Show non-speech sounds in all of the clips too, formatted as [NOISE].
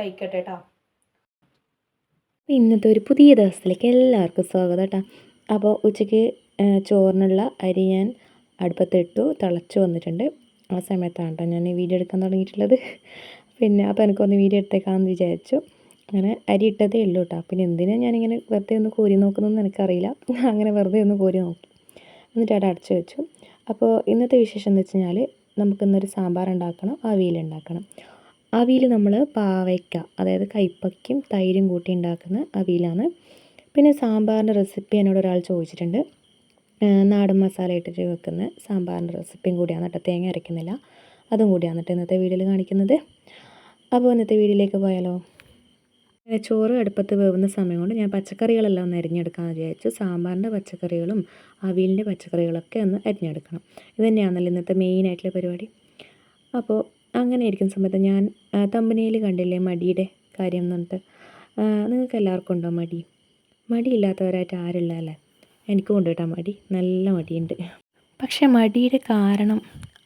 കഴിക്കട്ടെ കേട്ടോ ഇന്നത്തെ ഒരു പുതിയ ദിവസത്തിലേക്ക് എല്ലാവർക്കും സ്വാഗതം കേട്ടോ അപ്പോൾ ഉച്ചയ്ക്ക് ചോറിനുള്ള അരി ഞാൻ അടുപ്പത്തിട്ടു തിളച്ച് വന്നിട്ടുണ്ട്. ആ സമയത്താണ് കേട്ടോ ഞാൻ വീഡിയോ എടുക്കാൻ തുടങ്ങിയിട്ടുള്ളത്. പിന്നെ അപ്പോൾ എനിക്കൊന്ന് വീഡിയോ എടുത്തേക്കാമെന്ന് വിചാരിച്ചു. അങ്ങനെ അരി ഇട്ടതേ ഉള്ളൂ കേട്ടോ പിന്നെ എന്തിനാണ് ഞാനിങ്ങനെ വെറുതെ ഒന്ന് കോരി നോക്കുന്നതെന്ന് എനിക്കറിയില്ല. [LAUGHS] അങ്ങനെ വെറുതെ ഒന്ന് കോരി നോക്കി. എന്നിട്ട് അവിടെ അടച്ചു വെച്ചു. അപ്പോൾ ഇന്നത്തെ വിശേഷം എന്ന് വെച്ച് കഴിഞ്ഞാൽ നമുക്കിന്നൊരു സാമ്പാർ ഉണ്ടാക്കണം അവിയൽ ഉണ്ടാക്കണം. അവിയൽ നമ്മൾ പാവയ്ക്ക അതായത് കൈപ്പക്കയും തൈരും കൂട്ടി ഉണ്ടാക്കുന്ന അവിയലാണ്. പിന്നെ സാമ്പാറിന്റെ റെസിപ്പി എന്നോട് ഒരാൾ ചോദിച്ചിട്ടുണ്ട്. നാടൻ മസാല ഇട്ടിട്ട് വെക്കുന്ന സാമ്പാറിന്റെ റെസിപ്പിയും കൂടിയാണ് കേട്ടോ. തേങ്ങ അരയ്ക്കുന്നില്ല അതും കൂടിയാണ് കേട്ടോ ഇന്നത്തെ വീഡിയോയിൽ കാണിക്കുന്നത്. അപ്പോൾ ഇന്നത്തെ വീഡിയോയിലേക്ക് പോയാലോ? ചോറ് അടുപ്പത്ത് വേവുന്ന സമയം കൊണ്ട് ഞാൻ പച്ചക്കറികളെല്ലാം ഒന്ന് അരിഞ്ഞെടുക്കാമെന്ന് വിചാരിച്ചു. സാമ്പാറിന്റെ പച്ചക്കറികളും അവിയലിന്റെ പച്ചക്കറികളൊക്കെ ഒന്ന് അരിഞ്ഞെടുക്കണം. ഇത് തന്നെയാണല്ലോ ഇന്നത്തെ മെയിനായിട്ടുള്ള പരിപാടി. അപ്പോൾ അങ്ങനെ ഇരിക്കുന്ന സമയത്ത്. ഞാൻ തമ്പനയിൽ കണ്ടില്ലേ മടിയുടെ കാര്യം എന്ന് പറഞ്ഞിട്ട്? നിങ്ങൾക്ക് എല്ലാവർക്കും ഉണ്ടോ മടി? മടിയില്ലാത്തവരായിട്ട് ആരില്ല അല്ലേ? എനിക്കും ഉണ്ട് കേട്ടോ മടി. നല്ല മടിയുണ്ട്. പക്ഷേ മടിയുടെ കാരണം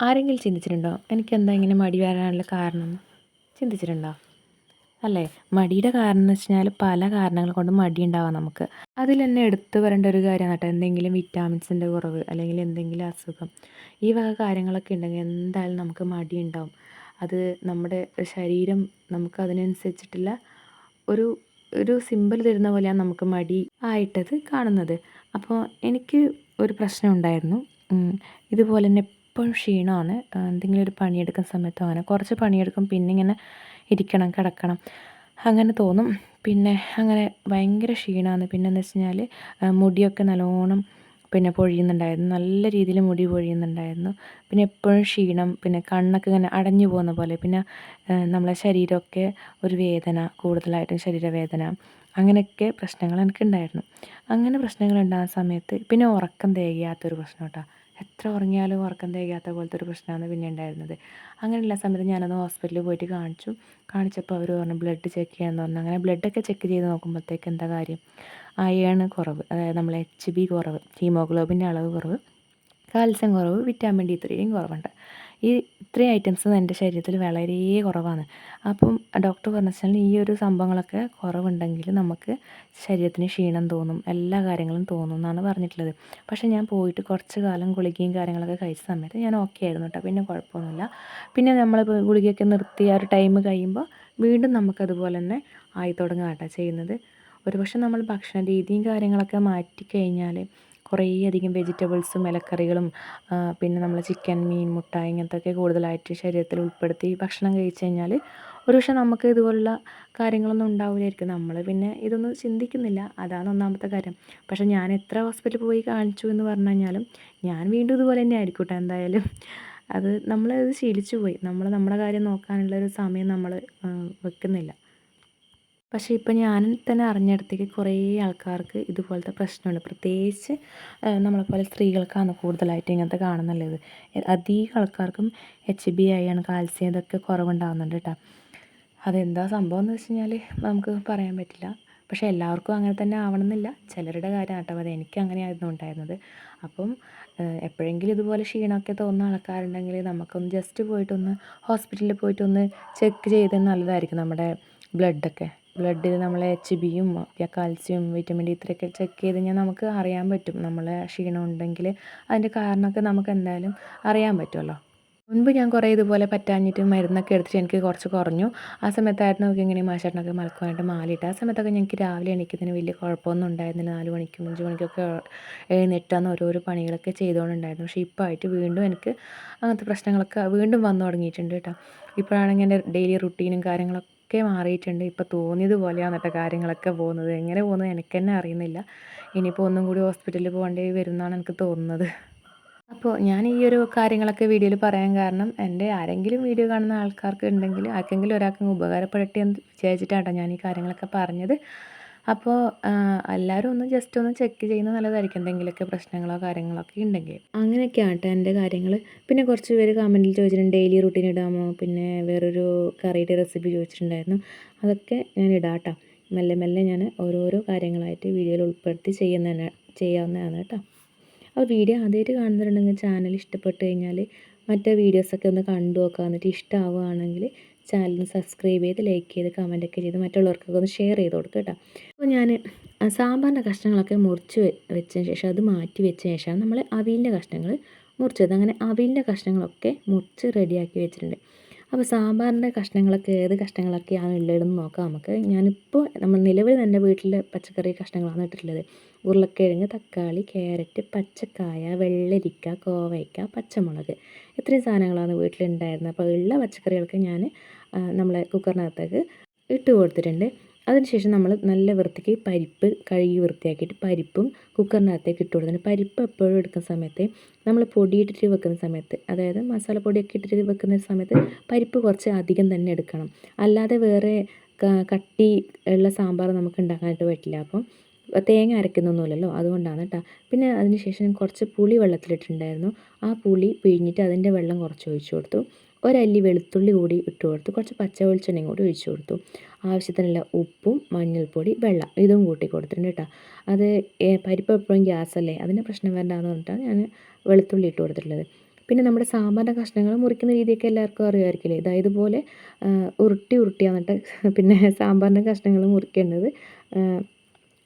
ആരെങ്കിലും ചിന്തിച്ചിട്ടുണ്ടോ? എനിക്കെന്താ ഇങ്ങനെ മടി വരാനുള്ള കാരണം ചിന്തിച്ചിട്ടുണ്ടോ? അല്ലേ? മടിയുടെ കാരണം എന്ന് വെച്ചാൽ പല കാരണങ്ങൾ കൊണ്ട് മടി ഉണ്ടാവാം നമുക്ക്. അതിൽ തന്നെ എടുത്തു വരേണ്ട ഒരു കാര്യമാണ് കേട്ടോ എന്തെങ്കിലും വിറ്റാമിൻസിന്റെ കുറവ് അല്ലെങ്കിൽ എന്തെങ്കിലും അസുഖം ഈ വക കാര്യങ്ങളൊക്കെ ഉണ്ടെങ്കിൽ എന്തായാലും നമുക്ക് മടി ഉണ്ടാവും. അത് നമ്മുടെ ശരീരം നമുക്ക് അതിനനുസരിച്ചിട്ടുള്ള ഒരു ഒരു സിമ്പിൾ തരുന്ന പോലെയാണ് നമുക്ക് മടി ആയിട്ടത് കാണുന്നത്. അപ്പോൾ എനിക്ക് ഒരു പ്രശ്നം ഉണ്ടായിരുന്നു. ഇതുപോലെ തന്നെ എപ്പോഴും ക്ഷീണമാണ്. എന്തെങ്കിലും ഒരു പണിയെടുക്കുന്ന സമയത്തോ അങ്ങനെ കുറച്ച് പണിയെടുക്കും പിന്നെ ഇങ്ങനെ ഇരിക്കണം കിടക്കണം. അങ്ങനെ തോന്നും. പിന്നെ അങ്ങനെ ഭയങ്കര ക്ഷീണമാണ്. പിന്നെ എന്ന് വെച്ച് കഴിഞ്ഞാൽ മുടിയൊക്കെ നല്ലോണം പിന്നെ പൊഴിയുന്നുണ്ടായിരുന്നു. നല്ല രീതിയിൽ മുടി പൊഴിയുന്നുണ്ടായിരുന്നു. പിന്നെ എപ്പോഴും ക്ഷീണം പിന്നെ കണ്ണൊക്കെ ഇങ്ങനെ അടഞ്ഞു പോകുന്ന പോലെ. പിന്നെ നമ്മളെ ശരീരമൊക്കെ ഒരു വേദന കൂടുതലായിട്ടും ശരീരവേദന അങ്ങനെയൊക്കെ പ്രശ്നങ്ങൾ എനിക്കുണ്ടായിരുന്നു. അങ്ങനെ പ്രശ്നങ്ങൾ ഉണ്ടാകുന്ന സമയത്ത് പിന്നെ ഉറക്കം തികയാത്തൊരു പ്രശ്നം കേട്ടോ. എത്ര ഉറങ്ങിയാലും ഉറക്കം തികയാത്ത പോലത്തെ ഒരു പ്രശ്നമാണ് പിന്നെ ഉണ്ടായിരുന്നത്. അങ്ങനെയുള്ള സമയത്ത് ഞാനത് ഹോസ്പിറ്റലിൽ പോയിട്ട് കാണിച്ചു. കാണിച്ചപ്പോൾ അവർ പറഞ്ഞു ബ്ലഡ് ചെക്ക് ചെയ്യാമെന്ന് പറഞ്ഞു. അങ്ങനെ ബ്ലഡൊക്കെ ചെക്ക് ചെയ്ത് നോക്കുമ്പോഴത്തേക്ക് എന്താ കാര്യം? അയൺ കുറവ്. അതായത് നമ്മൾ എച്ച് ബി കുറവ് ഹീമോഗ്ലോബിന്റെ അളവ് കുറവ് കാൽസ്യം കുറവ് വിറ്റാമിൻ ഡി ത്രീയും കുറവുണ്ട്. ഈ ഇത്രയും ഐറ്റംസ് എന്റെ ശരീരത്തിൽ വളരെ കുറവാണ്. അപ്പം ഡോക്ടർ പറഞ്ഞു വെച്ചാൽ ഈ ഒരു സംഭവങ്ങളൊക്കെ കുറവുണ്ടെങ്കിൽ നമുക്ക് ശരീരത്തിന് ക്ഷീണം തോന്നും എല്ലാ കാര്യങ്ങളും തോന്നും എന്നാണ് പറഞ്ഞിട്ടുള്ളത്. പക്ഷേ ഞാൻ പോയിട്ട് കുറച്ച് കാലം ഗുളികയും കാര്യങ്ങളൊക്കെ കഴിച്ച സമയത്ത് ഞാൻ ഓക്കെ ആയിരുന്നു കേട്ടോ പിന്നെ കുഴപ്പമൊന്നുമില്ല. പിന്നെ നമ്മൾ ഗുളികയൊക്കെ നിർത്തി ആ ഒരു ടൈം കഴിയുമ്പോൾ വീണ്ടും നമുക്കതുപോലെ തന്നെ ആയി തുടങ്ങുക കേട്ടോ ചെയ്യുന്നത്. ഒരുപക്ഷെ നമ്മൾ ഭക്ഷണ രീതിയും കാര്യങ്ങളൊക്കെ മാറ്റിക്കഴിഞ്ഞാൽ കുറേ അധികം വെജിറ്റബിൾസും ഇലക്കറികളും പിന്നെ നമ്മൾ ചിക്കൻ മീൻ മുട്ട ഇങ്ങനത്തെയൊക്കെ കൂടുതലായിട്ട് ശരീരത്തിൽ ഉൾപ്പെടുത്തി ഭക്ഷണം കഴിച്ചു കഴിഞ്ഞാൽ ഒരുപക്ഷെ നമുക്ക് ഇതുപോലുള്ള കാര്യങ്ങളൊന്നും ഉണ്ടാവില്ലായിരിക്കും. നമ്മൾ പിന്നെ ഇതൊന്നും ചിന്തിക്കുന്നില്ല. അതാണ് ഒന്നാമത്തെ കാര്യം. പക്ഷേ ഞാൻ എത്ര ഹോസ്പിറ്റലിൽ പോയി കാണിച്ചു എന്ന് പറഞ്ഞു കഴിഞ്ഞാലും ഞാൻ വീണ്ടും ഇതുപോലെ തന്നെ ആയിരിക്കും കേട്ടോ എന്തായാലും. അത് നമ്മളത് ശീലിച്ചു പോയി. നമ്മൾ നമ്മുടെ കാര്യം നോക്കാനുള്ളൊരു സമയം നമ്മൾ വെക്കുന്നില്ല. പക്ഷേ ഇപ്പം ഞാൻ തന്നെ അറിഞ്ഞിടത്തേക്ക് കുറേ ആൾക്കാർക്ക് ഇതുപോലത്തെ പ്രശ്നമുണ്ട്. പ്രത്യേകിച്ച് നമ്മളെപ്പോലെ സ്ത്രീകൾക്കാണ് കൂടുതലായിട്ട് ഇങ്ങനത്തെ കാണുന്നുള്ളത്. അധികം ആൾക്കാർക്കും എച്ച് ബി ഐ ആണ് കാൽസ്യം ഇതൊക്കെ കുറവുണ്ടാകുന്നുണ്ട് കേട്ടോ അതെന്താ സംഭവം എന്ന് വെച്ച് കഴിഞ്ഞാൽ നമുക്ക് പറയാൻ പറ്റില്ല. പക്ഷേ എല്ലാവർക്കും അങ്ങനെ തന്നെ ആവണമെന്നില്ല. ചിലരുടെ കാര്യം കേട്ടോ. അത് എനിക്ക് അങ്ങനെയായിരുന്നു ഉണ്ടായിരുന്നത്. അപ്പം എപ്പോഴെങ്കിലും ഇതുപോലെ ക്ഷീണമൊക്കെ തോന്നുന്ന ആൾക്കാരുണ്ടെങ്കിൽ നമുക്കൊന്ന് ജസ്റ്റ് പോയിട്ടൊന്ന് ഹോസ്പിറ്റലിൽ പോയിട്ടൊന്ന് ചെക്ക് ചെയ്ത് നല്ലതായിരിക്കും നമ്മുടെ ബ്ലഡൊക്കെ ബ്ലഡിൽ നമ്മളെ എച്ച് ബിയും കാൽസ്യം വിറ്റമിൻ ഡി ഇത്രയൊക്കെ ചെക്ക് ചെയ്ത് കഴിഞ്ഞാൽ നമുക്ക് അറിയാൻ പറ്റും. നമ്മളെ ക്ഷീണം ഉണ്ടെങ്കിൽ അതിന്റെ കാരണമൊക്കെ നമുക്ക് എന്തായാലും അറിയാൻ പറ്റുമല്ലോ. മുൻപ് ഞാൻ കുറേ ഇതുപോലെ പറ്റാഞ്ഞിട്ട് മരുന്നൊക്കെ എടുത്തിട്ട് എനിക്ക് കുറച്ച് കുറഞ്ഞു. ആ സമയത്തായിരുന്നു നോക്കി ഇങ്ങനെ മാഷേട്ടനൊക്കെ മലക്കുവാനായിട്ട് മാലിയിട്ട്. ആ സമയത്തൊക്കെ ഞങ്ങൾക്ക് രാവിലെ എണീക്കുന്നതിന് വലിയ കുഴപ്പമൊന്നും ഉണ്ടായിരുന്നില്ല. നാല് മണിക്കും അഞ്ച് മണിക്കൊക്കെ എഴുന്നേറ്റാന്ന് ഓരോരോ പണികളൊക്കെ ചെയ്തുകൊണ്ടുണ്ടായിരുന്നു. പക്ഷേ ഇപ്പോൾ ആയിട്ട് വീണ്ടും എനിക്ക് അങ്ങനത്തെ പ്രശ്നങ്ങളൊക്കെ വീണ്ടും വന്നു തുടങ്ങിയിട്ടുണ്ട് കേട്ടോ. ഇപ്പോഴാണെങ്കിൽ എന്റെ ഡെയിലി റുട്ടീനും കാര്യങ്ങളൊക്കെ ഒക്കെ മാറിയിട്ടുണ്ട്. ഇപ്പോൾ തോന്നിയത് പോലെയാണ് കേട്ടോ കാര്യങ്ങളൊക്കെ പോകുന്നത്. എങ്ങനെ പോകുന്നത് എനിക്ക് തന്നെ അറിയുന്നില്ല. ഇനിയിപ്പോൾ ഒന്നും കൂടി ഹോസ്പിറ്റലിൽ പോകേണ്ടി വരുമെന്നാണ് എനിക്ക് തോന്നുന്നത്. അപ്പോൾ ഞാൻ ഈ ഒരു കാര്യങ്ങളൊക്കെ വീഡിയോയിൽ പറയാൻ കാരണം എന്റെ ആരെങ്കിലും വീഡിയോ കാണുന്ന ആൾക്കാർക്ക് ഉണ്ടെങ്കിൽ ആർക്കെങ്കിലും ഒരാൾക്ക് ഉപകാരപ്പെടട്ടെ എന്ന് വിചാരിച്ചിട്ടാണ് ഞാൻ ഈ കാര്യങ്ങളൊക്കെ പറഞ്ഞത്. അപ്പോൾ എല്ലാവരും ഒന്ന് ജസ്റ്റ് ഒന്ന് ചെക്ക് ചെയ്യുന്ന നല്ലതായിരിക്കും. എന്തെങ്കിലുമൊക്കെ പ്രശ്നങ്ങളോ കാര്യങ്ങളോ ഒക്കെ ഉണ്ടെങ്കിൽ. അങ്ങനെയൊക്കെയാണ് കേട്ടോ എന്റെ കാര്യങ്ങൾ പിന്നെ കുറച്ച് പേര് കമന്റിൽ ചോദിച്ചിട്ടുണ്ട് ഡെയിലി റുട്ടീൻ ഇടാമോ? പിന്നെ വേറൊരു കറിയുടെ റെസിപ്പി ചോദിച്ചിട്ടുണ്ടായിരുന്നു. അതൊക്കെ ഞാൻ ഇടാട്ടോ. മെല്ലെ മെല്ലെ ഞാൻ ഓരോരോ കാര്യങ്ങളായിട്ട് വീഡിയോയിൽ ഉൾപ്പെടുത്തി ചെയ്യുന്ന ചെയ്യാവുന്നതാണ് കേട്ടോ. അപ്പോൾ വീഡിയോ ആദ്യമായിട്ട് കാണുന്നുണ്ടെങ്കിൽ ചാനൽ ഇഷ്ടപ്പെട്ട് കഴിഞ്ഞാൽ മറ്റേ വീഡിയോസൊക്കെ ഒന്ന് കണ്ടു നോക്കുക എന്നിട്ട് ഇഷ്ടമാവുകയാണെങ്കിൽ ചാനൽ സബ്സ്ക്രൈബ് ചെയ്ത് ലൈക്ക് ചെയ്ത് കമന്റൊക്കെ ചെയ്ത് മറ്റുള്ളവർക്കൊക്കെ ഒന്ന് ഷെയർ ചെയ്ത് കൊടുക്കുക കേട്ടോ. അപ്പോൾ ഞാൻ സാമ്പാറിന്റെ കഷ്ണങ്ങളൊക്കെ മുറിച്ച് വെച്ചതിന് ശേഷം അത് മാറ്റി വെച്ച ശേഷമാണ് നമ്മൾ അവിയലിന്റെ കഷ്ണങ്ങൾ മുറിച്ചത്. അങ്ങനെ അവിയലിന്റെ കഷ്ണങ്ങളൊക്കെ മുറിച്ച് റെഡിയാക്കി വെച്ചിട്ടുണ്ട്. അപ്പോൾ സാമ്പാറിന്റെ കഷ്ണങ്ങളൊക്കെ ഏത് കഷ്ണങ്ങളൊക്കെയാണ് ഉള്ളതെന്ന് നോക്കാം നമുക്ക്. ഞാനിപ്പോൾ നമ്മൾ നിലവിൽ തന്നെ വീട്ടിലെ പച്ചക്കറി കഷ്ണങ്ങളാണ് ഇട്ടിട്ടുള്ളത്. ഉരുളക്കിഴങ്ങ് തക്കാളി ക്യാരറ്റ് പച്ചക്കായ വെള്ളരിക്ക കോവയ്ക്ക പച്ചമുളക്. ഇത്രയും സാധനങ്ങളാണ് വീട്ടിലുണ്ടായിരുന്നത്. അപ്പോൾ ഉള്ള പച്ചക്കറികൾക്ക് ഞാൻ നമ്മളെ കുക്കറിനകത്തേക്ക് ഇട്ട് കൊടുത്തിട്ടുണ്ട്. അതിനുശേഷം നമ്മൾ നല്ല വൃത്തിക്ക് പരിപ്പ് കഴുകി വൃത്തിയാക്കിയിട്ട് പരിപ്പും കുക്കറിനകത്തേക്ക് ഇട്ട് കൊടുത്തിട്ടുണ്ട്. പരിപ്പ് എപ്പോഴും എടുക്കുന്ന സമയത്ത് നമ്മൾ പൊടിയിട്ടിട്ട് വെക്കുന്ന സമയത്ത് അതായത് മസാല പൊടിയൊക്കെ ഇട്ടിട്ട് വെക്കുന്ന സമയത്ത് പരിപ്പ് കുറച്ച് അധികം തന്നെ എടുക്കണം. അല്ലാതെ വേറെ കട്ടി ഉള്ള സാമ്പാർ നമുക്ക് ഉണ്ടാക്കാനായിട്ട് പറ്റില്ല. അപ്പം തേങ്ങ അരക്കുന്നൊന്നുമില്ലല്ലോ അതുകൊണ്ടാണ് കേട്ടോ പിന്നെ അതിന് ശേഷം കുറച്ച് പുളി വെള്ളത്തിലിട്ടിട്ടുണ്ടായിരുന്നു. ആ പുളി പിഴിഞ്ഞിട്ട് അതിന്റെ വെള്ളം കുറച്ച് ഒഴിച്ചു കൊടുത്തു. ഒരല്ലി വെളുത്തുള്ളി കൂടി ഇട്ട് കൊടുത്തു. കുറച്ച് പച്ച വെളിച്ചെണ്ണയും കൂടി ഒഴിച്ചു കൊടുത്തു. ആവശ്യത്തിനുള്ള ഉപ്പും മഞ്ഞൾപ്പൊടി വെള്ളം ഇതും കൂട്ടി കൊടുത്തിട്ടുണ്ട് കേട്ടോ അത് പരിപ്പ് എപ്പോഴും ഗ്യാസല്ലേ? അതിന്റെ പ്രശ്നം വരണ്ടാന്ന് പറഞ്ഞിട്ടാണ് ഞാൻ വെളുത്തുള്ളി ഇട്ട് കൊടുത്തിട്ടുള്ളത്. പിന്നെ നമ്മുടെ സാമ്പാറിന്റെ കഷ്ണങ്ങൾ മുറിക്കുന്ന രീതിയൊക്കെ എല്ലാവർക്കും അറിയുമായിരിക്കില്ലേ? ഇതാ ഇതുപോലെ ഉരുട്ടി ഉരുട്ടിയാണ് പിന്നെ സാമ്പാറിന്റെ കഷ്ണങ്ങൾ മുറിക്കേണ്ടത്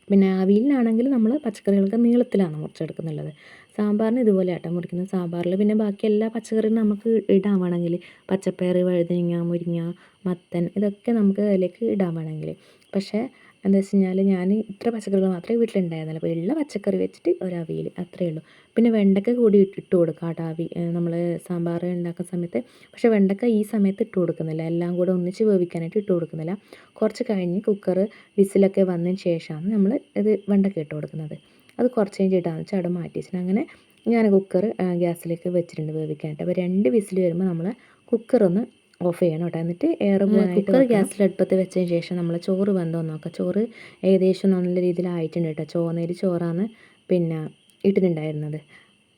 പിന്നെ അവിയലിനാണെങ്കിൽ നമ്മൾ പച്ചക്കറികളൊക്കെ നീളത്തിലാണ് മുറിച്ചെടുക്കുന്നുള്ളത്. സാമ്പാറിന് ഇതുപോലെ ആട്ടം മുറിക്കുന്നത് സാമ്പാറിൽ പിന്നെ ബാക്കി എല്ലാ പച്ചക്കറിയും നമുക്ക് ഇടാൻ വേണമെങ്കിൽ പച്ചപ്പയർ വഴുതനങ്ങ മുരിങ്ങ മത്തൻ ഇതൊക്കെ നമുക്ക് അതിലേക്ക് ഇടാൻ വേണമെങ്കിൽ പക്ഷേ എന്താ വെച്ച് കഴിഞ്ഞാൽ ഞാൻ ഇത്ര പച്ചക്കറികൾ മാത്രമേ വീട്ടിലുണ്ടായിരുന്നുള്ളൂ. അപ്പോൾ ഉള്ള പച്ചക്കറി വെച്ചിട്ട് ഒരു അവിയൽ അത്രയേ ഉള്ളൂ. പിന്നെ വെണ്ടക്ക കൂടി ഇട്ട് കൊടുക്കാം കേട്ടോ അവി നമ്മൾ സാമ്പാർ ഉണ്ടാക്കുന്ന സമയത്ത്. പക്ഷേ വെണ്ടക്ക ഈ സമയത്ത് ഇട്ട് കൊടുക്കുന്നില്ല. എല്ലാം കൂടെ ഒന്നിച്ച് വേവിക്കാനായിട്ട് ഇട്ട് കൊടുക്കുന്നില്ല. കുറച്ച് കഴിഞ്ഞ് കുക്കർ വിസിലൊക്കെ വന്നതിന് ശേഷമാണ് നമ്മൾ ഇത് വെണ്ടക്ക ഇട്ട് കൊടുക്കുന്നത്. അത് കുറച്ച് കഴിഞ്ഞ് ഇടാന്ന് വെച്ചാൽ അവിടെ മാറ്റി വെച്ചിട്ട് അങ്ങനെ ഞാൻ കുക്കർ ഗ്യാസിലേക്ക് വെച്ചിട്ടുണ്ട് വേവിക്കാനായിട്ട്. അപ്പോൾ രണ്ട് വിസിൽ വരുമ്പോൾ നമ്മൾ കുക്കർ ഒന്ന് ഓഫ് ചെയ്യണം കേട്ടോ. എന്നിട്ട് എയർ കുക്കർ ഗ്യാസിൽ അടുപ്പത്ത് വെച്ചതിന് ശേഷം നമ്മൾ ചോറ് വെന്തോ നോക്കാം. ചോറ് ഏകദേശം നല്ല രീതിയിലായിട്ടുണ്ട് കേട്ടോ. ചോന്നേരി ചോറാണ് പിന്നെ ഇട്ടിട്ടുണ്ടായിരുന്നത്.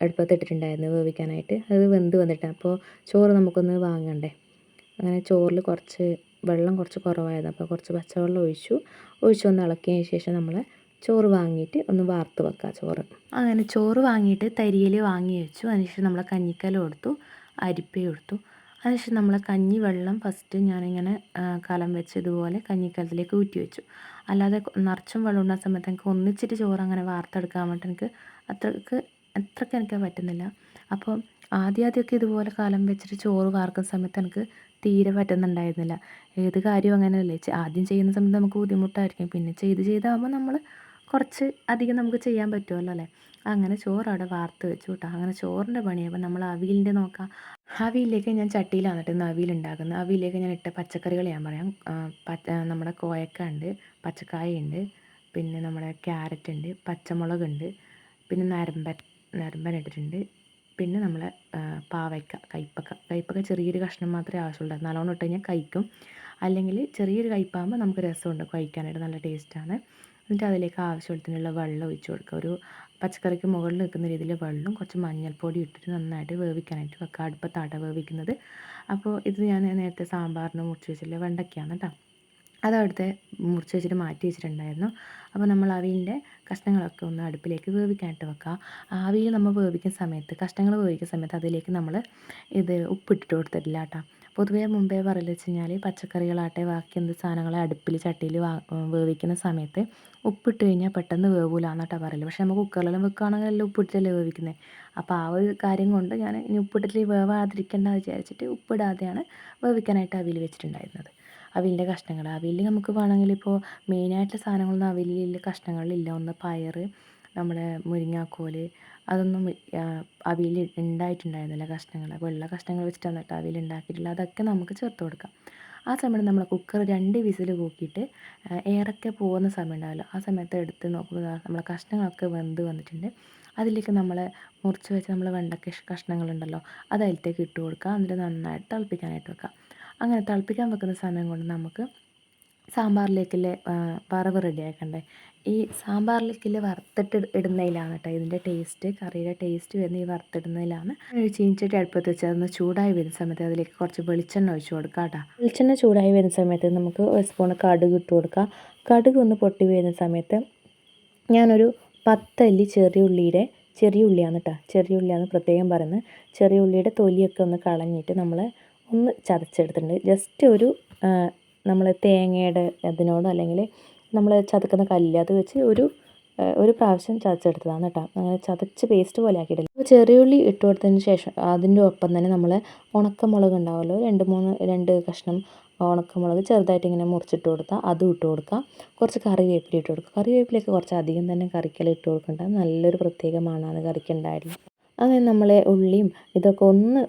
അടുപ്പത്ത് ഇട്ടിട്ടുണ്ടായിരുന്നു വേവിക്കാനായിട്ട്. അത് വെന്ത് വന്നിട്ട് അപ്പോൾ ചോറ് നമുക്കൊന്ന് വാങ്ങണ്ടേ? അങ്ങനെ ചോറിൽ കുറച്ച് വെള്ളം കുറച്ച് കുറവായത് അപ്പോൾ കുറച്ച് പച്ചവെള്ളം ഒഴിച്ചു. ഒഴിച്ചു ഒന്ന് ഇളക്കിയതിന് ശേഷം നമ്മൾ ചോറ് വാങ്ങിയിട്ട് ഒന്ന് വാർത്ത് വെക്കുക ചോറ്. അങ്ങനെ ചോറ് വാങ്ങിയിട്ട് തരിയിൽ വാങ്ങി വെച്ചു. അതിനുശേഷം നമ്മൾ കഞ്ഞിക്കലം കൊടുത്തു അരിപ്പയും എടുത്തു അതിനുശേഷം നമ്മൾ കഞ്ഞി വെള്ളം ഫസ്റ്റ് ഞാനിങ്ങനെ കലം വെച്ച് ഇതുപോലെ കഞ്ഞിക്കലത്തിലേക്ക് ഊറ്റി വെച്ചു. അല്ലാതെ നിറച്ചും വെള്ളം ഉണ്ടാകുന്ന സമയത്ത് എനിക്ക് ഒന്നിച്ചിട്ട് ചോറ് അങ്ങനെ വാർത്തെടുക്കാൻ വേണ്ടി എനിക്ക് അത്രയ്ക്ക് അത്രയ്ക്ക് എനിക്ക് പറ്റുന്നില്ല. അപ്പോൾ ആദ്യം ആദ്യമൊക്കെ ഇതുപോലെ കലം വെച്ചിട്ട് ചോറ് വാർക്കുന്ന സമയത്ത് എനിക്ക് തീരെ പറ്റുന്നുണ്ടായിരുന്നില്ല. ഏത് കാര്യവും അങ്ങനെയല്ലേ? ആദ്യം ചെയ്യുന്ന സമയത്ത് നമുക്ക് ബുദ്ധിമുട്ടായിരിക്കും. പിന്നെ ചെയ്ത് ചെയ്താകുമ്പോൾ നമ്മൾ കുറച്ച് അധികം നമുക്ക് ചെയ്യാൻ പറ്റുമല്ലോ അല്ലേ? അങ്ങനെ ചോറ് അവിടെ വാർത്ത് വെച്ചു കേട്ടോ അങ്ങനെ ചോറിന്റെ പണിയപ്പോൾ നമ്മൾ അവിയലിന്റെ നോക്കാം. അവിയിലേക്ക് ഞാൻ ചട്ടിയിലാണ് ഇന്ന് അവിയൽ ഉണ്ടാക്കുന്നത്. അവിയിലേക്ക് ഞാൻ ഇട്ട പച്ചക്കറികൾ ഞാൻ പറയാം. നമ്മുടെ കോയക്ക ഉണ്ട് പച്ചക്കായ ഉണ്ട് പിന്നെ നമ്മുടെ ക്യാരറ്റ് ഉണ്ട് പച്ചമുളക് ഉണ്ട് പിന്നെ നരമ്പൻ നരമ്പൻ ഇട്ടിട്ടുണ്ട് പിന്നെ നമ്മളെ പാവയ്ക്ക കയ്പ്പക്ക കയ്പ്പക്ക ചെറിയൊരു കഷ്ണം മാത്രമേ ആവശ്യമുള്ളൂ. നല്ലോണം ഇട്ട് കഴിഞ്ഞാൽ കഴിക്കും. അല്ലെങ്കിൽ ചെറിയൊരു കയ്പ്പാകുമ്പോൾ നമുക്ക് രസമുണ്ട് കഴിക്കാനായിട്ട്. നല്ല ടേസ്റ്റാണ്. എന്നിട്ട് അതിലേക്ക് ആവശ്യത്തിനുള്ള വെള്ളം ഒഴിച്ച് കൊടുക്കുക. ഒരു പച്ചക്കറിക്ക് മുകളിൽ നിൽക്കുന്ന രീതിയിൽ വെള്ളം കുറച്ച് മഞ്ഞൾപ്പൊടി ഇട്ടിട്ട് നന്നായിട്ട് വേവിക്കാനായിട്ട് വെക്കുക. അടുപ്പത്താട്ട വേവിക്കുന്നത്. അപ്പോൾ ഇത് ഞാൻ നേരത്തെ സാമ്പാറിന് മുറിച്ച് വെച്ചില്ല വെണ്ടയ്ക്കാണ് കേട്ടോ അത് അവിടുത്തെ മുറിച്ച് വെച്ചിട്ട് മാറ്റി വെച്ചിട്ടുണ്ടായിരുന്നു. അപ്പോൾ നമ്മൾ അവിന്റെ കഷ്ണങ്ങളൊക്കെ ഒന്ന് അടുപ്പിലേക്ക് വേവിക്കാനായിട്ട് വെക്കുക. ആവിയിൽ നമ്മൾ വേവിക്കുന്ന സമയത്ത് കഷ്ണങ്ങൾ വേവിക്കുന്ന സമയത്ത് അതിലേക്ക് നമ്മൾ ഇത് ഉപ്പിട്ടിട്ട് കൊടുത്തിട്ടില്ല കേട്ടോ പൊതുവേ മുമ്പേ പറയൽ വെച്ച് കഴിഞ്ഞാൽ പച്ചക്കറികളാട്ടെ ബാക്കി എന്ത് സാധനങ്ങളെ അടുപ്പിൽ ചട്ടിയിൽ വേവിക്കുന്ന സമയത്ത് ഉപ്പിട്ട് കഴിഞ്ഞാൽ പെട്ടെന്ന് വേവില്ല എന്നിട്ടാണ് പറയൽ. പക്ഷേ നമുക്ക് കുക്കറിലെല്ലാം വെക്കുകയാണെങ്കിൽ എല്ലാം ഉപ്പിട്ടിട്ടല്ലേ വേവിക്കുന്നത് അപ്പോൾ ആ ഒരു കാര്യം കൊണ്ട് ഞാൻ ഇനി ഉപ്പിട്ടിട്ട് വേവാതിരിക്കേണ്ട വിചാരിച്ചിട്ട് ഉപ്പിടാതെയാണ് വേവിക്കാനായിട്ട് അവിയിൽ വെച്ചിട്ടുണ്ടായിരുന്നത്. അവിലിന്റെ കഷ്ണങ്ങൾ അവിയിൽ നമുക്ക് വേണമെങ്കിൽ ഇപ്പോൾ മെയിനായിട്ടുള്ള സാധനങ്ങളൊന്നും അവിയലിൽ കഷ്ണങ്ങളിലില്ല. ഒന്ന് പയർ നമ്മുടെ മുരിങ്ങാക്കോൽ അതൊന്നും അവിയൽ ഉണ്ടായിട്ടുണ്ടായിരുന്നില്ല കഷ്ണങ്ങൾ അപ്പോൾ ഉള്ള കഷ്ണങ്ങൾ വെച്ചിട്ട് കേട്ടോ അവിയൽ ഉണ്ടാക്കിയിട്ടുള്ളത് അതൊക്കെ നമുക്ക് ചേർത്ത് കൊടുക്കാം. ആ സമയത്ത് നമ്മൾ കുക്കർ രണ്ട് വിസിൽ കൂക്കിയിട്ട് എയറൊക്കെ പോകുന്ന സമയം ഉണ്ടാവില്ല. ആ സമയത്ത് എടുത്ത് നോക്കുമ്പോൾ നമ്മളെ കഷ്ണങ്ങളൊക്കെ വെന്ത് വന്നിട്ടുണ്ട്. അതിലേക്ക് നമ്മൾ മുറിച്ച് വെച്ച് നമ്മൾ വെണ്ടക്ക കഷ്ണങ്ങളുണ്ടല്ലോ അത് അതിലേക്ക് ഇട്ട് കൊടുക്കുക എന്നിട്ട് നന്നായിട്ട് തിളപ്പിക്കാനായിട്ട് വെക്കുക അങ്ങനെ തിളപ്പിക്കാൻ വെക്കുന്ന സമയം കൊണ്ട് നമുക്ക് സാമ്പാറിലേക്കുള്ള വറവ് റെഡിയാക്കണ്ടേ ഈ സാമ്പാറിലേക്ക് വറുത്തിട്ട് ഇടുന്നതിലാണ് കേട്ടോ. ഇതിന്റെ ടേസ്റ്റ് കറിയുടെ ടേസ്റ്റ് വരുന്ന ഈ വറുത്തിടുന്നതിലാണ്. ചീനിച്ചട്ടി അടുപ്പത്ത് വെച്ച് അതൊന്ന് ചൂടായി വരുന്ന സമയത്ത് അതിലേക്ക് കുറച്ച് വെളിച്ചെണ്ണ ഒഴിച്ച് കൊടുക്കാം കേട്ടോ. വെളിച്ചെണ്ണ ചൂടായി വരുന്ന സമയത്ത് നമുക്ക് ഒരു സ്പൂൺ കടുക് ഇട്ട് കൊടുക്കാം. കടുക് ഒന്ന് പൊട്ടി വരുന്ന സമയത്ത് ഞാനൊരു പത്തല്ലി ചെറിയ ഉള്ളിയുടെ ചെറിയ ഉള്ളിയാണ് കേട്ടോ. ചെറിയ ഉള്ളിയാണ് പ്രത്യേകം പറയുന്നത്. ചെറിയ ഉള്ളിയുടെ തൊലിയൊക്കെ ഒന്ന് കളഞ്ഞിട്ട് നമ്മൾ ഒന്ന് ചതച്ചെടുത്തിട്ടുണ്ട്. ജസ്റ്റ് ഒരു നമ്മൾ തേങ്ങയുടെ അതിനോടോ അല്ലെങ്കിൽ നമ്മൾ ചതക്കുന്ന കല്ല് അത് വെച്ച് ഒരു ഒരു പ്രാവശ്യം ചതച്ചെടുത്തതാണ് കേട്ടോ. അങ്ങനെ ചതച്ച് പേസ്റ്റ് പോലെ ആക്കിയിട്ടില്ല. അപ്പോൾ ചെറിയുള്ളി ഇട്ട് കൊടുത്തതിന് ശേഷം അതിന്റെ ഒപ്പം തന്നെ നമ്മൾ ഉണക്കമുളക് ഉണ്ടാവുമല്ലോ. രണ്ട് മൂന്ന് രണ്ട് കഷ്ണം ഉണക്കമുളക് ചെറുതായിട്ട് ഇങ്ങനെ മുറിച്ചിട്ട് കൊടുക്കുക അതും ഇട്ട് കൊടുക്കുക കുറച്ച് കറിവേപ്പില ഇട്ട് കൊടുക്കുക കറിവേപ്പിലയൊക്കെ കുറച്ച് അധികം തന്നെ കറിക്കെല്ലാം ഇട്ട് കൊടുക്കേണ്ട. നല്ലൊരു പ്രത്യേക മണമാണ് കറിക്ക് അങ്ങനെ നമ്മളെ ഉള്ളിയും ഇതൊക്കെ ഒന്ന്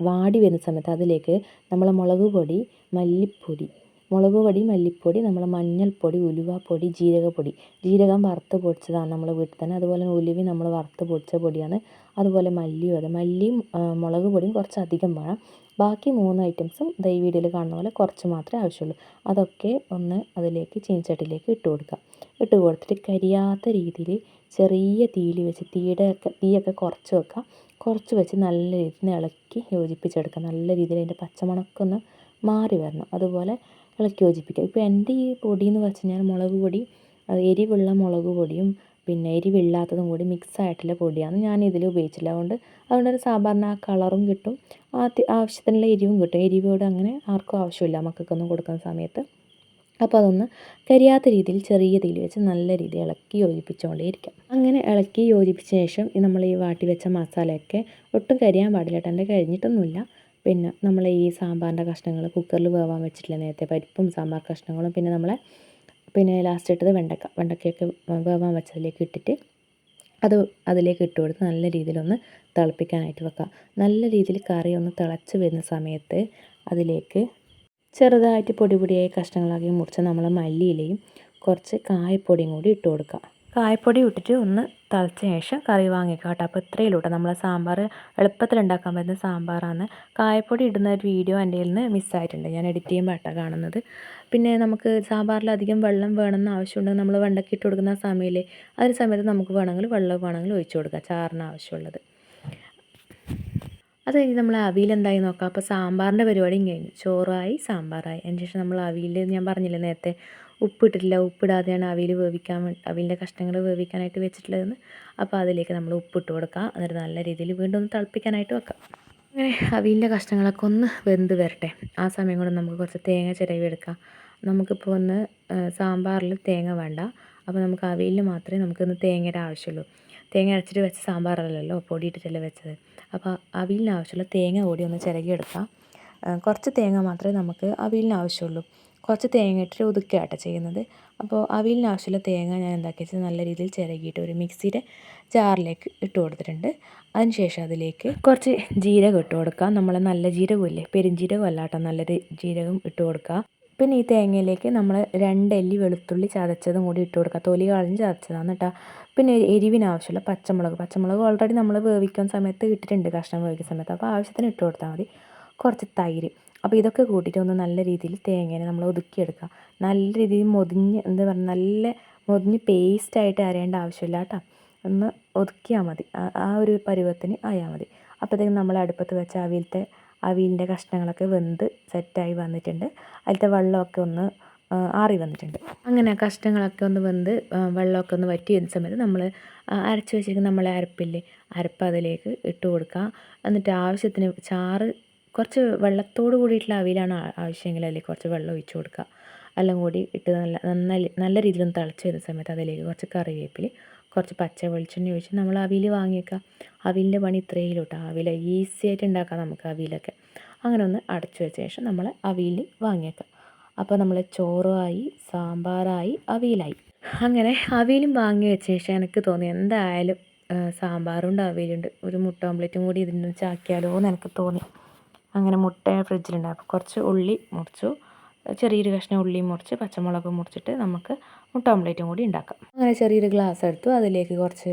വാടി വരുന്ന സമയത്ത് അതിലേക്ക് നമ്മൾ മുളക് പൊടി മല്ലിപ്പൊടി മുളക് പൊടി മല്ലിപ്പൊടി നമ്മൾ മഞ്ഞൾപ്പൊടി ഉലുവപ്പൊടി ജീരകപ്പൊടി. ജീരകം വറുത്ത് പൊടിച്ചതാണ് നമ്മൾ വീട്ടിൽ തന്നെ. അതുപോലെ ഉലുവി നമ്മൾ വറുത്ത് പൊടിച്ച പൊടിയാണ്. അതുപോലെ മല്ലിയും അതെ. മല്ലിയും മുളക് പൊടിയും കുറച്ച് അധികം വേണം. ബാക്കി മൂന്ന് ഐറ്റംസും ദൈ വീഡിയോയിൽ കാണുന്ന പോലെ കുറച്ച് മാത്രമേ ആവശ്യമുള്ളൂ. അതൊക്കെ ഒന്ന് അതിലേക്ക് ചീനച്ചട്ടിയിലേക്ക് ഇട്ട് കൊടുക്കുക. ഇട്ട് കൊടുത്തിട്ട് കരിയാത്ത രീതിയിൽ ചെറിയ തീയിൽ വെച്ച് തീയുടെ ഒക്കെ തീയൊക്കെ കുറച്ച് വെക്കുക. കുറച്ച് വെച്ച് നല്ല രീതിയിൽ ഇളക്കി യോജിപ്പിച്ചെടുക്കുക. നല്ല രീതിയിൽ അതിന്റെ പച്ചമണക്കൊന്ന് മാറി വരണം. അതുപോലെ ഇളക്കി യോജിപ്പിക്കുക. ഇപ്പോൾ എന്റെ ഈ പൊടി എന്ന് വെച്ച് കഴിഞ്ഞാൽ മുളക് പൊടി എരിവുള്ള മുളക് പൊടിയും പിന്നെ എരിവില്ലാത്തതും കൂടി മിക്സ് ആയിട്ടുള്ള പൊടിയാണ് ഞാൻ ഇതിൽ ഉപയോഗിച്ചില്ല അതുകൊണ്ട് അതുകൊണ്ടൊരു സാധാരണ ആ കളറും കിട്ടും. ആവശ്യത്തിനുള്ള എരിവും കിട്ടും. എരിവോട് അങ്ങനെ ആർക്കും ആവശ്യമില്ല മക്കൾക്കൊന്നും കൊടുക്കുന്ന സമയത്ത്. അപ്പോൾ അതൊന്ന് കരിയാത്ത രീതിയിൽ ചെറിയ തീയിൽ വെച്ച് നല്ല രീതിയിൽ ഇളക്കി യോജിപ്പിച്ചുകൊണ്ടേയിരിക്കാം. അങ്ങനെ ഇളക്കി യോജിപ്പിച്ച ശേഷം നമ്മൾ ഈ വാട്ടി വെച്ച മസാലയൊക്കെ ഒട്ടും കരിയാൻ പാടില്ല കേട്ടോ. എന്റെ പിന്നെ നമ്മൾ ഈ സാമ്പാറിന്റെ കഷ്ണങ്ങൾ കുക്കറിൽ വേവാൻ വെച്ചിട്ടില്ല നേരത്തെ പരിപ്പും സാമ്പാർ കഷ്ണങ്ങളും പിന്നെ നമ്മളെ പിന്നെ ലാസ്റ്റ് ഇട്ടത് വെണ്ടക്ക വെണ്ടക്കയൊക്കെ വേവാൻ വെച്ചതിലേക്ക് ഇട്ടിട്ട് അത് അതിലേക്ക് ഇട്ട് കൊടുത്ത് നല്ല രീതിയിലൊന്ന് തിളപ്പിക്കാനായിട്ട് വെക്കുക. നല്ല രീതിയിൽ കറി ഒന്ന് തിളച്ച് വരുന്ന സമയത്ത് അതിലേക്ക് ചെറുതായിട്ട് പൊടി പൊടിയായി കഷ്ണങ്ങളാക്കി മുറിച്ച് നമ്മൾ മല്ലിയിലയും കുറച്ച് കായപ്പൊടിയും കൂടി ഇട്ട് കൊടുക്കുക. കായപ്പൊടി ഇട്ടിട്ട് ഒന്ന് തിളച്ച ശേഷം കറി വാങ്ങിക്കുക കേട്ടോ അപ്പോൾ ഇത്രയേ കേട്ടോ. നമ്മളെ സാമ്പാർ എളുപ്പത്തിൽ ഉണ്ടാക്കാൻ പറ്റുന്ന സാമ്പാറാണ്. കായപ്പൊടി ഇടുന്ന ഒരു വീഡിയോ എന്റെ കയ്യിൽ നിന്ന് മിസ്സായിട്ടുണ്ട്. ഞാൻ എഡിറ്റ് ചെയ്യുമ്പോൾ കേട്ടോ കാണുന്നത്. പിന്നെ നമുക്ക് സാമ്പാറിൽ അധികം വെള്ളം വേണമെന്ന് ആവശ്യമുണ്ടെങ്കിൽ നമ്മൾ വെണ്ടയ്ക്ക് ഇട്ട് കൊടുക്കുന്ന സമയമില്ലേ? ഒരു സമയത്ത് നമുക്ക് വേണമെങ്കിൽ വെള്ളം വേണമെങ്കിൽ ഒഴിച്ചു കൊടുക്കുക ചാറിന് ആവശ്യമുള്ളത്. അത് കഴിഞ്ഞ് നമ്മൾ അവിയൽ എന്തായി നോക്കാം. അപ്പോൾ സാമ്പാറിന്റെ പരിപാടിയും കഴിഞ്ഞു. ചോറായി സാമ്പാറായി. അതിന് ശേഷം നമ്മൾ അവിയൽ ഞാൻ പറഞ്ഞില്ലേ നേരത്തെ? ഉപ്പിട്ടിട്ടില്ല. ഉപ്പിടാതെയാണ് അവിയൽ വേവിക്കാൻ അവിയലിന്റെ കഷ്ണങ്ങൾ വേവിക്കാനായിട്ട് വെച്ചിട്ടുള്ളതെന്ന്. അപ്പോൾ അതിലേക്ക് നമ്മൾ ഉപ്പിട്ട് കൊടുക്കുക എന്നിട്ട് നല്ല രീതിയിൽ വീണ്ടും ഒന്ന് തിളപ്പിക്കാനായിട്ട് വെക്കാം. അങ്ങനെ അവിയലിന്റെ കഷ്ണങ്ങളൊക്കെ ഒന്ന് വെന്ത് വരട്ടെ. ആ സമയം കൊണ്ട് നമുക്ക് കുറച്ച് തേങ്ങ ചിരവി എടുക്കാം. നമുക്കിപ്പോൾ ഒന്ന് സാമ്പാറിൽ തേങ്ങ വേണ്ട. അപ്പോൾ നമുക്ക് അവിയലിന് മാത്രമേ നമുക്കൊന്ന് തേങ്ങയുടെ ആവശ്യമുള്ളൂ. തേങ്ങ അരച്ചിട്ട് വെച്ച സാമ്പാറല്ലല്ലോ പൊടിയിട്ടിട്ടല്ലേ വെച്ചത്. അപ്പോൾ അവിയലിന് ആവശ്യമുള്ള തേങ്ങ കൂടി ഒന്ന് ചിരകിയെടുക്കാം കുറച്ച് തേങ്ങ മാത്രമേ നമുക്ക് അവിയലിന് ആവശ്യമുള്ളൂ. കുറച്ച് തേങ്ങ ഇട്ടിട്ട് ഒതുക്കുകയാട്ടോ ചെയ്യുന്നത്. അപ്പോൾ അവിയലിന് ആവശ്യമുള്ള തേങ്ങ ഞാൻ എന്താക്കി വെച്ചാൽ നല്ല രീതിയിൽ ചിരകിയിട്ട് ഒരു മിക്സിയുടെ ജാറിലേക്ക് ഇട്ട് കൊടുത്തിട്ടുണ്ട്. അതിനുശേഷം അതിലേക്ക് കുറച്ച് ജീരകം ഇട്ട് കൊടുക്കുക. നമ്മൾ നല്ല ജീരകമില്ലേ? പെരുംജീരകം അല്ല കേട്ടോ നല്ലൊരു ജീരകം ഇട്ട് കൊടുക്കുക. പിന്നെ ഈ തേങ്ങയിലേക്ക് നമ്മൾ രണ്ടല്ലി വെളുത്തുള്ളി ചതച്ചതും കൂടി ഇട്ട് കൊടുക്കുക. തൊലി കളഞ്ഞ് ചതച്ചതാണ് കേട്ടോ. പിന്നെ എരിവിന് ആവശ്യമുള്ള പച്ചമുളക്. പച്ചമുളക് ഓൾറെഡി നമ്മൾ വേവിക്കുന്ന സമയത്ത് ഇട്ടിട്ടുണ്ട് കഷ്ണം വേവിക്കുന്ന സമയത്ത്. അപ്പോൾ ആവശ്യത്തിന് ഇട്ട് കൊടുത്താൽ മതി. കുറച്ച് തൈര്. അപ്പോൾ ഇതൊക്കെ കൂട്ടിയിട്ട് ഒന്ന് നല്ല രീതിയിൽ തേങ്ങേനെ നമ്മൾ ഒതുക്കിയെടുക്കുക. നല്ല രീതിയിൽ മൊതിഞ്ഞ് എന്താ പറയുക നല്ല മൊതിഞ്ഞ് പേസ്റ്റായിട്ട് അരയേണ്ട ആവശ്യമില്ല കേട്ടോ. ഒന്ന് ഒതുക്കിയാൽ മതി. ആ ഒരു പരുവത്തിന് ആയാൽ മതി. അപ്പോഴത്തേക്കും നമ്മൾ അടുപ്പത്ത് വെച്ച അവിയിലത്തെ അവിയലിന്റെ കഷ്ണങ്ങളൊക്കെ വെന്ത് സെറ്റായി വന്നിട്ടുണ്ട്. അതിലത്തെ വെള്ളമൊക്കെ ഒന്ന് ആറി വന്നിട്ടുണ്ട്. അങ്ങനെ കഷ്ണങ്ങളൊക്കെ ഒന്ന് വെന്ത് വെള്ളമൊക്കെ ഒന്ന് വറ്റി വരുന്ന സമയത്ത് നമ്മൾ അരച്ച് വെച്ചിരിക്കുന്ന നമ്മളെ അരപ്പില്ലേ അരപ്പ് അതിലേക്ക് ഇട്ട് കൊടുക്കുക. എന്നിട്ട് ആവശ്യത്തിന് ചാറ് കുറച്ച് വെള്ളത്തോട് കൂടിയിട്ടുള്ള അവിയലാണ് ആവശ്യമെങ്കിൽ അതിലേക്ക് കുറച്ച് വെള്ളം ഒഴിച്ച് കൊടുക്കുക. എല്ലാം കൂടി ഇട്ട് നല്ല നന്നായി നല്ല രീതിയിൽ ഒന്ന് തിളച്ച് വരുന്ന സമയത്ത് അതിലേക്ക് കുറച്ച് കറിവേപ്പില കുറച്ച് പച്ച വെളിച്ചെണ്ണ ഒഴിച്ച് നമ്മൾ അവിയൽ വാങ്ങിയേക്കുക. അവിയലിന്റെ പണി ഇത്രയേ കേട്ടോ. അവിയൽ ഈസി ആയിട്ട് ഉണ്ടാക്കാം നമുക്ക് അവിയലൊക്കെ. അങ്ങനെ ഒന്ന് അടച്ചു വെച്ച ശേഷം നമ്മൾ അവിയൽ വാങ്ങിയേക്കാം അപ്പോൾ നമ്മൾ ചോറായി സാമ്പാറായി അവിയലായി. അങ്ങനെ അവിയലും വാങ്ങി വെച്ച ശേഷം എനിക്ക് തോന്നി എന്തായാലും സാമ്പാറുണ്ട് അവിയലുണ്ട് ഒരു മുട്ട ഓംലെറ്റും കൂടി ഇതിന്റെ ചാക്കിയാലോ എന്ന് എനിക്ക് തോന്നി. അങ്ങനെ മുട്ട ഫ്രിഡ്ജിലുണ്ട് കുറച്ച് ഉള്ളി മുറിച്ചു. ചെറിയൊരു കഷ്ണം ഉള്ളിയും മുറിച്ച് പച്ചമുളകും മുറിച്ചിട്ട് നമുക്ക് മുട്ട ഓംലേറ്റും കൂടി ഉണ്ടാക്കാം. അങ്ങനെ ചെറിയൊരു ഗ്ലാസ് എടുത്തു. അതിലേക്ക് കുറച്ച്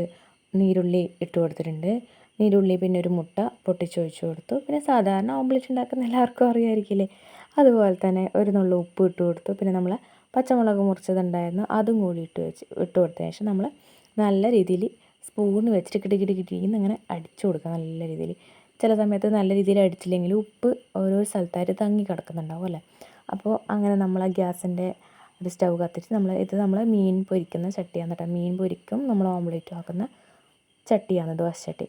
നീരുള്ളി ഇട്ട് കൊടുത്തിട്ടുണ്ട്. നീരുള്ളി പിന്നെ ഒരു മുട്ട പൊട്ടിച്ചൊഴിച്ച് കൊടുത്തു. പിന്നെ സാധാരണ ഓംലെറ്റ് ഉണ്ടാക്കുന്ന എല്ലാവർക്കും അറിയാമായിരിക്കില്ലേ അതുപോലെ തന്നെ ഒരു നുള്ളു ഉപ്പ് ഇട്ട് കൊടുത്തു. പിന്നെ നമ്മൾ പച്ചമുളക് മുറിച്ചതുണ്ടായിരുന്നു. അതും കൂടി ഇട്ട് വെച്ച് ഇട്ട് കൊടുത്തതിന് ശേഷം നമ്മൾ നല്ല രീതിയിൽ സ്പൂൺ വെച്ചിട്ട് കിട്ടി കിട്ടി കിട്ടിന്ന് ഇങ്ങനെ അടിച്ചു കൊടുക്കുക. നല്ല രീതിയിൽ ചില സമയത്ത് നല്ല രീതിയിൽ അടിച്ചില്ലെങ്കിൽ ഉപ്പ് ഓരോ സ്ഥലത്തായിട്ട് തങ്ങി കിടക്കുന്നുണ്ടാവും അല്ലേ? അപ്പോൾ അങ്ങനെ നമ്മൾ ആ ഗ്യാസിന്റെ ഒരു സ്റ്റൗ കത്തിച്ച് നമ്മൾ ഇത് നമ്മൾ മീൻ പൊരിക്കുന്ന ചട്ടിയാണ് കേട്ടോ. മീൻ പൊരിക്കും നമ്മൾ ഓംലേറ്റും ആക്കുന്ന ചട്ടിയാണ് ദോശ ചട്ടി.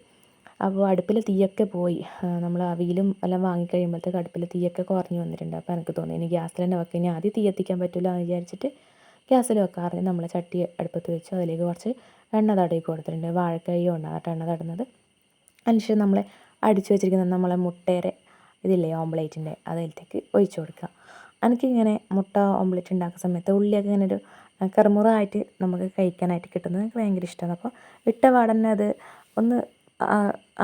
അപ്പോൾ അടുപ്പിൽ തീയൊക്കെ പോയി. നമ്മൾ അവിയിലും എല്ലാം വാങ്ങിക്കഴിയുമ്പോഴത്തേക്ക് അടുപ്പിൽ തീയൊക്കെ കുറഞ്ഞു വന്നിട്ടുണ്ട്. അപ്പോൾ എനിക്ക് തോന്നി ഇനി ഗ്യാസിൽ തന്നെ വെക്കുക ഇനി ആദ്യം തീ എത്തിക്കാൻ പറ്റില്ല എന്ന് വിചാരിച്ചിട്ട് ഗ്യാസിൽ വെക്കാറില്ല നമ്മൾ ചട്ടി അടുപ്പത്ത് വെച്ച് അതിലേക്ക് കുറച്ച് എണ്ണ തടവി കൊടുത്തിട്ടുണ്ട്. വാഴക്കൈ ഉണ്ടാകട്ടെ കേട്ടോ എണ്ണ തടുന്നത്. അതിനുശേഷം നമ്മൾ അടിച്ചു വെച്ചിരിക്കുന്ന നമ്മളെ മുട്ടയുടെ ഇതില്ലേ ഓംപ്ലേറ്റിന്റെ അതിലേക്ക് ഒഴിച്ചു കൊടുക്കുക. എനിക്കിങ്ങനെ മുട്ട ഓംപ്ലേറ്റ് ഉണ്ടാക്കുന്ന സമയത്ത് ഉള്ളിയൊക്കെ ഇങ്ങനെ ഒരു കറുമുറായിട്ട് നമുക്ക് കഴിക്കാനായിട്ട് കിട്ടുന്നത് എനിക്ക് ഭയങ്കര ഇഷ്ടമാണ്. അപ്പോൾ ഇട്ട പാടന്നെ അത് ഒന്ന്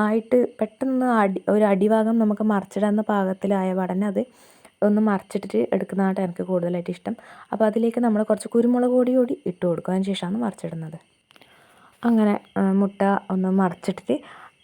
ആയിട്ട് പെട്ടെന്ന് അടി ഒരു അടിഭാഗം നമുക്ക് മറിച്ചിടാവുന്ന പാകത്തിലായ പാടന്നെ അത് ഒന്ന് മറിച്ചിട്ടിട്ട് എടുക്കുന്നതാണ് എനിക്ക് കൂടുതലായിട്ട് ഇഷ്ടം. അപ്പോൾ അതിലേക്ക് നമ്മൾ കുറച്ച് കുരുമുളക് പൊടി കൂടി ഇട്ട് കൊടുക്കും. അതിന് ശേഷമാണ് മറിച്ചിടുന്നത്. അങ്ങനെ മുട്ട ഒന്ന് മറിച്ചിട്ടിട്ട്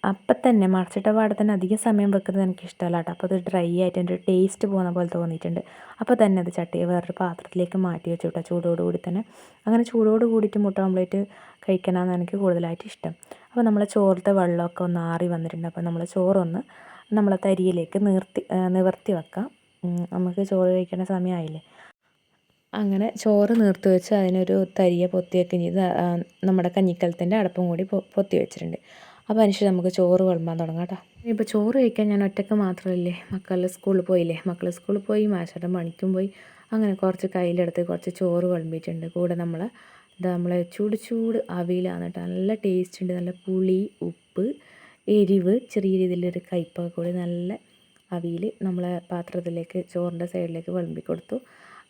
അപ്പം തന്നെ മറിച്ചിട്ട പാടെ തന്നെ അധികം സമയം വെക്കുന്നത് എനിക്ക് ഇഷ്ടമല്ല കേട്ടോ. അപ്പോൾ അത് ഡ്രൈ ആയിട്ട് എന്റെ ടേസ്റ്റ് പോകുന്ന പോലെ തോന്നിയിട്ടുണ്ട്. അപ്പോൾ തന്നെ അത് ചട്ടിയെ വേറൊരു പാത്രത്തിലേക്ക് മാറ്റി വെച്ചു കേട്ടോ ചൂടോട് കൂടി തന്നെ. അങ്ങനെ ചൂടോട് കൂടിയിട്ട് മുട്ട ഓംലേറ്റ് കഴിക്കാനാണ് എനിക്ക് കൂടുതലായിട്ട് ഇഷ്ടം. അപ്പോൾ നമ്മളെ ചോറിലത്തെ വെള്ളമൊക്കെ ഒന്ന് ആറി വന്നിട്ടുണ്ട്. അപ്പോൾ നമ്മൾ ചോറൊന്ന് നമ്മളെ തരിയിലേക്ക് നിർത്തി നിവർത്തി വെക്കാം. നമുക്ക് ചോറ് കഴിക്കേണ്ട സമയമായില്ലേ? അങ്ങനെ ചോറ് നിർത്തി വെച്ച് അതിനൊരു തരിയെ പൊത്തി വെക്കുകയും ചെയ്ത് നമ്മുടെ കഞ്ഞിക്കലത്തിന്റെ അടപ്പും കൂടി പൊത്തി വെച്ചിട്ടുണ്ട്. അപ്പോൾ അതിനുശേഷം നമുക്ക് ചോറ് വിളമ്പാൻ തുടങ്ങാം കേട്ടോ. ഇപ്പോൾ ചോറ് കഴിക്കാൻ ഞാൻ ഒറ്റയ്ക്ക് മാത്രമല്ലേ മക്കൾ സ്കൂളിൽ പോയില്ലേ? മക്കൾ സ്കൂളിൽ പോയി മാഷേട്ടൻ പണിക്കും പോയി. അങ്ങനെ കുറച്ച് കയ്യിലെടുത്ത് കുറച്ച് ചോറ് വിളമ്പിയിട്ടുണ്ട്. കൂടെ നമ്മൾ ഇതാ നമ്മളെ ചൂട് ചൂട് അവിയിലാണ് കേട്ടോ. നല്ല ടേസ്റ്റ് ഉണ്ട്. നല്ല പുളി ഉപ്പ് എരിവ് ചെറിയ രീതിയിലൊരു കയ്പ്പൊക്കെ കൂടി നല്ല അവിയിൽ നമ്മളെ പാത്രത്തിലേക്ക് ചോറിന്റെ സൈഡിലേക്ക് വിളമ്പി കൊടുത്തു.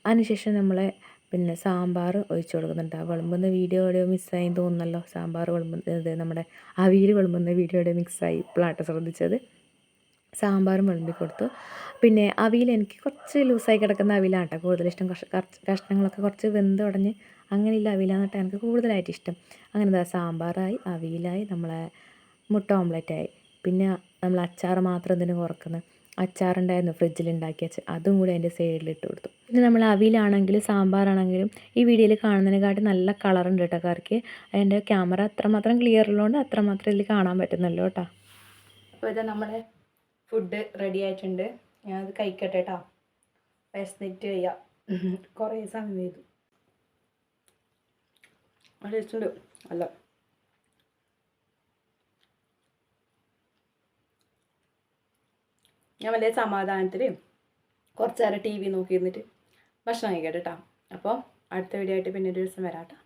അതിനുശേഷം നമ്മളെ പിന്നെ സാമ്പാർ ഒഴിച്ച് കൊടുക്കുന്നുണ്ട്. ആ വിളമ്പുന്ന വീഡിയോ എവിടെയോ മിസ്സായി തോന്നുന്നല്ലോ. സാമ്പാർ വിളമ്പുന്ന ഇത് നമ്മുടെ അവിയൽ വിളമ്പുന്ന വീഡിയോ എവിടെയോ മിക്സായി ഇപ്പോഴാട്ട് ശ്രദ്ധിച്ചത്. സാമ്പാറും വിളമ്പി കൊടുത്തു പിന്നെ അവിയൽ എനിക്ക് കുറച്ച് ലൂസായി കിടക്കുന്ന അവിയലാണ് കേട്ടോ കൂടുതലിഷ്ടം കുറച്ച് കഷ്ണങ്ങളൊക്കെ കുറച്ച് വെന്ത് ഉടഞ്ഞ് അങ്ങനെയുള്ള അവിയലാണ് കേട്ടോ എനിക്ക് കൂടുതലായിട്ട് ഇഷ്ടം. അങ്ങനെ എന്താ സാമ്പാറായി അവിയലായി നമ്മളെ മുട്ട ഓംലെറ്റായി പിന്നെ നമ്മൾ അച്ചാർ മാത്രം ഇതിന് കുറക്കുന്നത് അച്ചാറുണ്ടായിരുന്നു വെച്ച്. അതും കൂടി അതിന്റെ സൈഡിൽ ഇട്ട് കൊടുത്തു. പിന്നെ നമ്മൾ അവിയിലാണെങ്കിലും സാമ്പാറാണെങ്കിലും ഈ വീഡിയോയിൽ കാണുന്നതിനെക്കാട്ടി നല്ല കളറുണ്ട് കേട്ടോ കറിക്ക് അതിന്റെ ക്യാമറ അത്രമാത്രം ക്ലിയർ ഉള്ളതുകൊണ്ട് അത്രമാത്രം ഇതിൽ കാണാൻ പറ്റുന്നല്ലോ കേട്ടോ. അപ്പോൾ ഇത് നമ്മുടെ ഫുഡ് റെഡി ആയിട്ടുണ്ട്. ഞാനത് കഴിക്കട്ടെ കേട്ടോ. വിശന്നിട്ട് ചെയ്യാം കുറേ സമയം ചെയ്തു അല്ല. ഞാൻ വലിയ സമാധാനത്തിൽ കുറച്ച് നേരം ടി വി നോക്കിയിരുന്നിട്ട് ഭക്ഷണം കഴിക്കട്ടെ കേട്ടോ അപ്പോൾ അടുത്ത വീഡിയോ ആയിട്ട് പിന്നെ ഒരു ദിവസം വരാം കേട്ടോ